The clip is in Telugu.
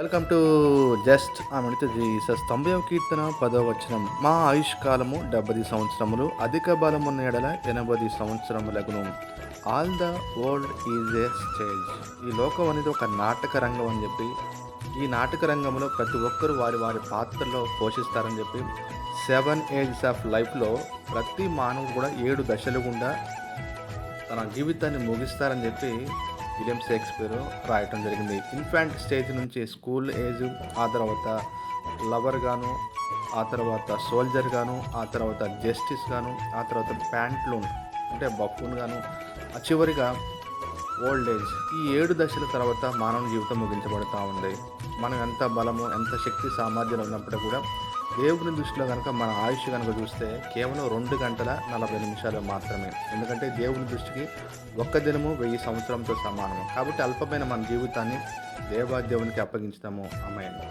వెల్కమ్ టు జస్ట్ ఆమె జీసస్. తొంభై కీర్తన పదో వచనం. మా ఆయుష్ కాలము డెబ్బది సంవత్సరములు అధిక బలమున్న ఎడల ఎనభై సంవత్సరములగును. All the world is a stage ఈ లోకం అనేది ఒక నాటక రంగం అని చెప్పి ఈ నాటక రంగంలో ప్రతి ఒక్కరు వారి వారి పాత్రలో పోషిస్తారని చెప్పి సెవెన్ ఏజ్స్ ఆఫ్ లైఫ్లో ప్రతి మానవుడు కూడా ఏడు దశలు గుండా తన జీవితాన్ని ముగిస్తారని చెప్పి విలియం షేక్స్పియర్ రాయటం జరిగింది. ఇన్ఫాంట్ స్టేజ్ నుంచి స్కూల్ ఏజ్ ఆ తర్వాత లవర్గాను ఆ తర్వాత సోల్జర్గాను ఆ తర్వాత జస్టిస్ గాను ఆ తర్వాత ప్యాంట్లూన్ అంటే బఫూన్ గాను ఆ చివరిగా ఓల్డ్ ఏజ్. ఈ ఏడు దశల తర్వాత మానవ జీవితం ముగించబడుతూ ఉంది. మనం ఎంత బలము ఎంత శక్తి సామర్థ్యం ఉన్నప్పుడు కూడా దేవుని దృష్టిలో కనుక మన ఆయుష్ కనుక చూస్తే కేవలం రెండు గంటల నలభై నిమిషాలు మాత్రమే. ఎందుకంటే దేవుని దృష్టికి ఒక్క దినము వెయ్యి సంవత్సరంతో సమానము. కాబట్టి అల్పమైన మన జీవితాన్ని దేవాదేవునికి అప్పగించుతాము. అమ్మాయి